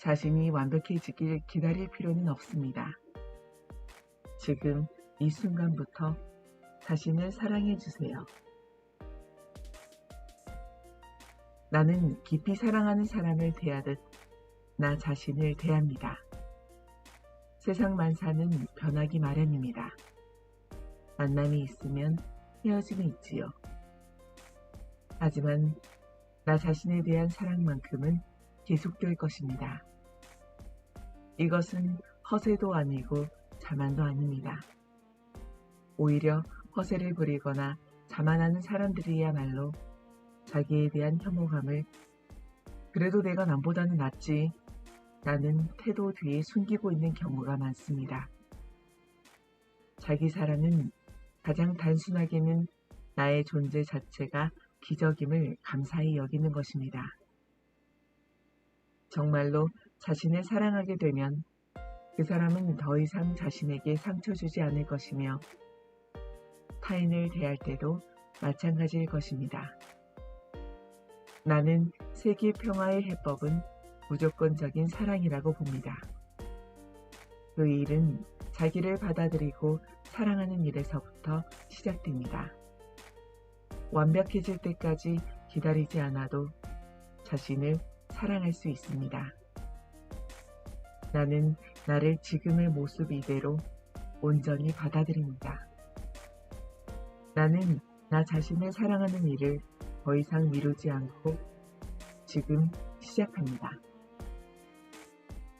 자신이 완벽해지길 기다릴 필요는 없습니다. 지금 이 순간부터 자신을 사랑해 주세요. 나는 깊이 사랑하는 사람을 대하듯 나 자신을 대합니다. 세상 만사는 변하기 마련입니다. 만남이 있으면 헤어짐이 있지요. 하지만 나 자신에 대한 사랑만큼은 계속될 것입니다. 이것은 허세도 아니고 자만도 아닙니다. 오히려 허세를 부리거나 자만하는 사람들이야말로 자기에 대한 혐오감을 그래도 내가 남보다는 낫지 라는 태도 뒤에 숨기고 있는 경우가 많습니다. 자기 사랑은 가장 단순하게는 나의 존재 자체가 기적임을 감사히 여기는 것입니다. 정말로 자신을 사랑하게 되면 그 사람은 더 이상 자신에게 상처 주지 않을 것이며 타인을 대할 때도 마찬가지일 것입니다. 나는 세계 평화의 해법은 무조건적인 사랑이라고 봅니다. 그 일은 자기를 받아들이고 사랑하는 일에서부터 시작됩니다. 완벽해질 때까지 기다리지 않아도 자신을 사랑할 수 있습니다. 나는 나를 지금의 모습 이대로 온전히 받아들입니다. 나는 나 자신을 사랑하는 일을 더 이상 미루지 않고 지금 시작합니다.